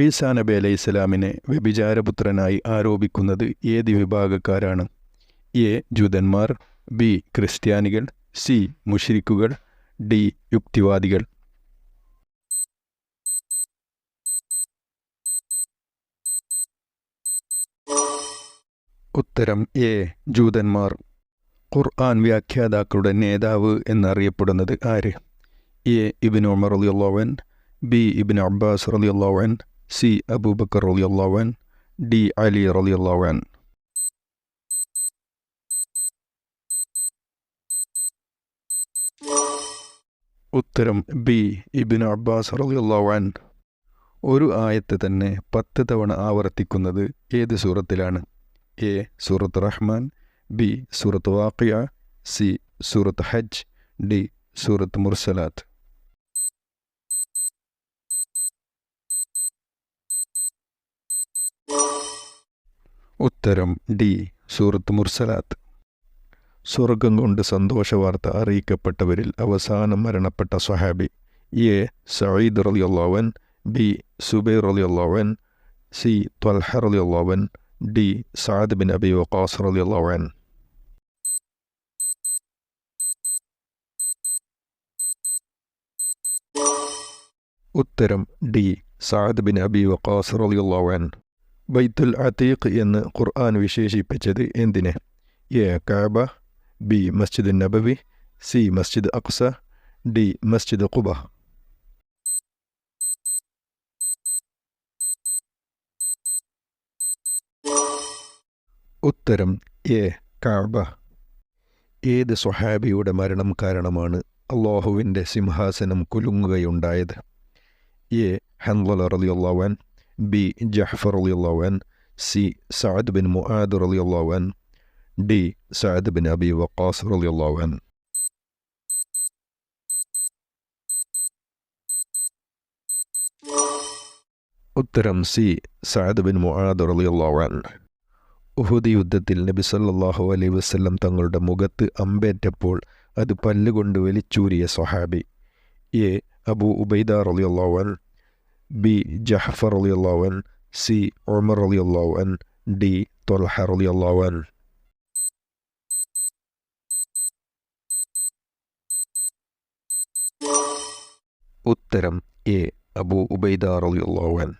ഈസാ നബി അലൈഹി ഇസ്ലാമിനെ വ്യഭിചാരപുത്രനായി ആരോപിക്കുന്നത് ഏത് വിഭാഗക്കാരാണ്? എ. ജൂതന്മാർ ബി. ക്രിസ്ത്യാനികൾ സി. മുഷിരിക്കുകൾ ഡി. യുക്തിവാദികൾ. ഉത്തരം എ. ജൂതന്മാർ. ഖുർആൻ വ്യാഖ്യാതാക്കളുടെ നേതാവ് എന്നറിയപ്പെടുന്നത് ആര്? എ. ഇബിൻ ഉമർ അലിയുള്ളവൻ ബി. ഇബിൻ അബ്ബാസ് റളിയല്ലാഹുവൻ സി അബൂബക്കർ റളിയല്ലാഹുവൻ ഡി അലി റളിയല്ലാഹുവൻ ഉത്തരം ബി ഇബിൻ അബ്ബാസ് റളിയല്ലാഹുവൻ ഒരു ആയത്ത് തന്നെ പത്ത് തവണ ആവർത്തിക്കുന്നത് ഏത് സൂറത്തിലാണ്? എ സൂറത്ത് റഹ്മാൻ ബി സൂറത്ത് വാഖിയ സി സൂറത്ത് ഹജ്ജ് ഡി സൂറത്ത് മുർസലാത്ത്. ഉത്തരം ഡി. സൂറത്ത് മുർസലാത്ത്. സ്വർഗം കൊണ്ട് സന്തോഷവാർത്ത അറിയിക്കപ്പെട്ടവരിൽ അവസാനം മരണപ്പെട്ട സ്വഹാബി എ. സയ്യിദ് റലിയുള്ളവൻ ബി. സുബൈർ റലിയുള്ളവൻ C. Talha റലിയുള്ളവൻ D. Saad bin Abi Waqqas റലിയുള്ളവൻ ഉത്തരം D. Saad bin Abi Waqqas റളിയല്ലാവൻ ബൈത്തുൽ അതീഖ് എന്ന് ഖുർആൻ വിശേഷിപ്പിച്ചത് എന്തിനെ? A Kaaba B Masjid Nabawi C Masjid Aqsa D Masjid Quba ഉത്തരം എ കാബ. ഏത് സ്വഹാബിയുടെ മരണം കാരണമാണ് അള്ളാഹുവിന്റെ സിംഹാസനം കുലുങ്ങുകയുണ്ടായത്? എ ഹൻവല റളിയല്ലാവൻ ബി ജഹ്ഫർ റളിയല്ലാവൻ C Saad bin Muadh റളിയല്ലാവൻ D Saad bin Abi Waqqas റളിയല്ലാവൻ ഉത്തരം സി സഅദ് ബിൻ മുആദ് റളിയല്ലാവൻ ഉഹുദ് യുദ്ധത്തിൽ നബി സല്ലാഹു അലൈഹി വസല്ലം തങ്ങളുടെ മുഖത്ത് അമ്പേറ്റപ്പോൾ അത് പല്ലുകൊണ്ട് വലിച്ചൂരിയ സ്വഹാബി. എ അബു ഉബൈദ റളിയല്ലാവൻ ബി ജഹഫർ റളിയല്ലാവൻ സി ഉമർ റളിയല്ലാവൻ ഡി തൊൽഹ റളിയല്ലാവൻ ഉത്തരം എ അബു ഉബൈദ റളിയല്ലാവൻ